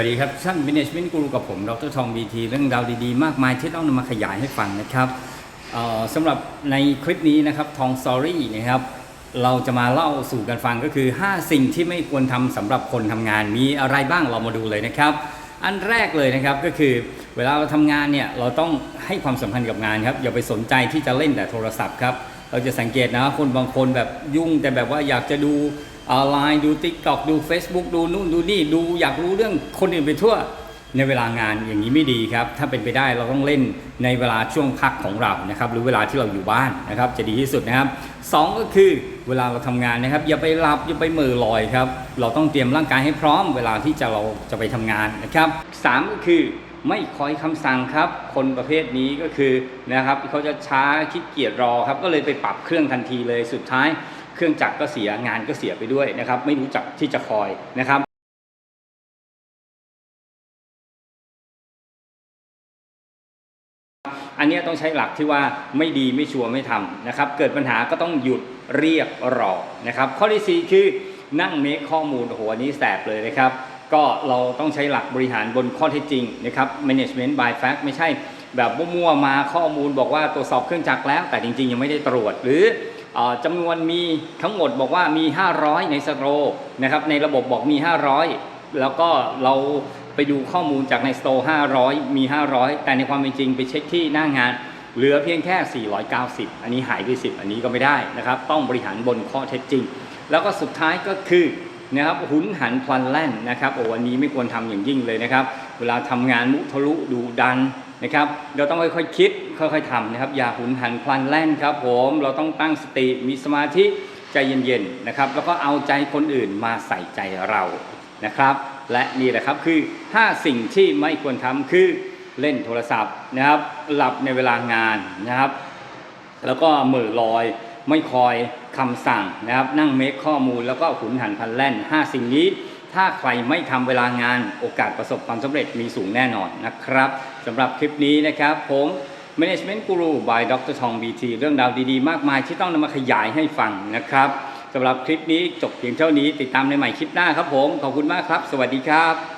วัสดีครับท่าน Management Guru กับผมดรทองบีทีเรื่องราวดีๆ มากมายที่ต้องนำมาขยายให้ฟังนะครับสำหรับในคลิปนี้นะครับทองสอรี่นะครับเราจะมาเล่าสู่กันฟังก็คือ 5 สิ่งที่ไม่ควรทำสำหรับคนทำงานมีอะไรบ้างเรามาดูเลยนะครับ อันแรกเลยนะครับก็คือเวลาเราทำงานเนี่ยเราต้องให้ความสำคัญกับงานครับอย่าไปสนใจที่จะเล่นแต่โทรศัพท์ครับเราจะสังเกตนะคนบางคนแบบยุ่งแต่แบบว่าอยากจะดู ออนไลน์ดู t ิ k t o k ดู Facebook ดูนู่นดูนี่ดูอยากรู้เรื่องคนอื่นไปทั่ว ในเวลางานอย่างนี้ไม่ดีครับ ถ้าเป็นไปได้เราต้องเล่นในเวลาช่วงพักของเรานะครับหรือเวลาที่เราอยู่บ้านนะครับจะดีที่สุดนะครับสองก็คือเวลาเราทำงานนะครับ อย่าไปหลับอย่าไปมือลอยครับเราต้องเตรียมร่างกายให้พร้อม เวลาที่จะเราจะไปทำงานนะครับสามก็คือไม่คอยคำสั่งครับ คนประเภทนี้ก็คือนะครับเขาจะช้าขี้เกียจรอครับก็เลยไปปรับเครื่องทันทีเลยสุดท้าย เครื่องจักรก็เสียงานก็เสียไปด้วยนะครับไม่รู้จักที่จะคอยนะครับอันนี้ต้องใช้หลักที่ว่าไม่ดีไม่ชัวร์ไม่ทำนะครับ เกิดปัญหาก็ต้องหยุดเรียกรอนะครับ ข้อที่สี่คือนั่งเมคข้อมูลโอ้โหอันนี้แสบเลยนะครับ ก็เราต้องใช้หลักบริหารบนข้อเท็จจริงนะครับ management by fact ไม่ใช่แบบมั่วๆมาข้อมูลบอกว่าตรวจสอบเครื่องจักรแล้ว แต่จริง ๆ ยังไม่ได้ตรวจหรือ จำนวนมีทั้งหมดบอกว่ามี 500 ในสโตรนะครับในระบบบอกมี 500 แล้วก็เราไปดูข้อมูลจากในสโตร์500 มี 500 แต่ในความเป็นจริงไปเช็คที่หน้างานเหลือเพียงแค่ 490 อันนี้หายไป 10 อันนี้ก็ไม่ได้นะครับ ต้องบริหารบนข้อเท็จจริง แล้วก็สุดท้ายก็คือนะครับหุนหันพลันแล่นนะครับโอ้อันนี้ไม่ควรทำอย่างยิ่งเลยนะครับ เวลาทำงานมุทะลุดูดัน นะครับ เราต้องค่อยๆคิดค่อยๆทำนะครับ อย่าหุนหันพลันแล่นครับผมเราต้องตั้งสติมีสมาธิใจเย็นๆนะครับ แล้วก็เอาใจคนอื่นมาใส่ใจเรานะครับ และนี่แหละครับคือ 5 สิ่งที่ไม่ควรทำคือเล่นโทรศัพท์นะครับ หลับในเวลางานนะครับ แล้วก็เหมือลอยไม่คอยคำสั่งนะครับ นั่งเมคข้อมูลแล้วก็ขุนหันพลันแล่น 5 สิ่งนี้ ถ้าใครไม่ทำเวลางานโอกาสประสบความสำเร็จมีสูงแน่นอนนะครับสำหรับคลิปนี้นะครับผม Management Guru by ดรทอง BT เรื่องราวดีๆ มากมายที่ต้องนำมาขยายให้ฟังนะครับสำหรับคลิปนี้จบเพียงเท่านี้ติดตามในใหม่คลิปหน้าครับผม ขอบคุณมากครับ สวัสดีครับ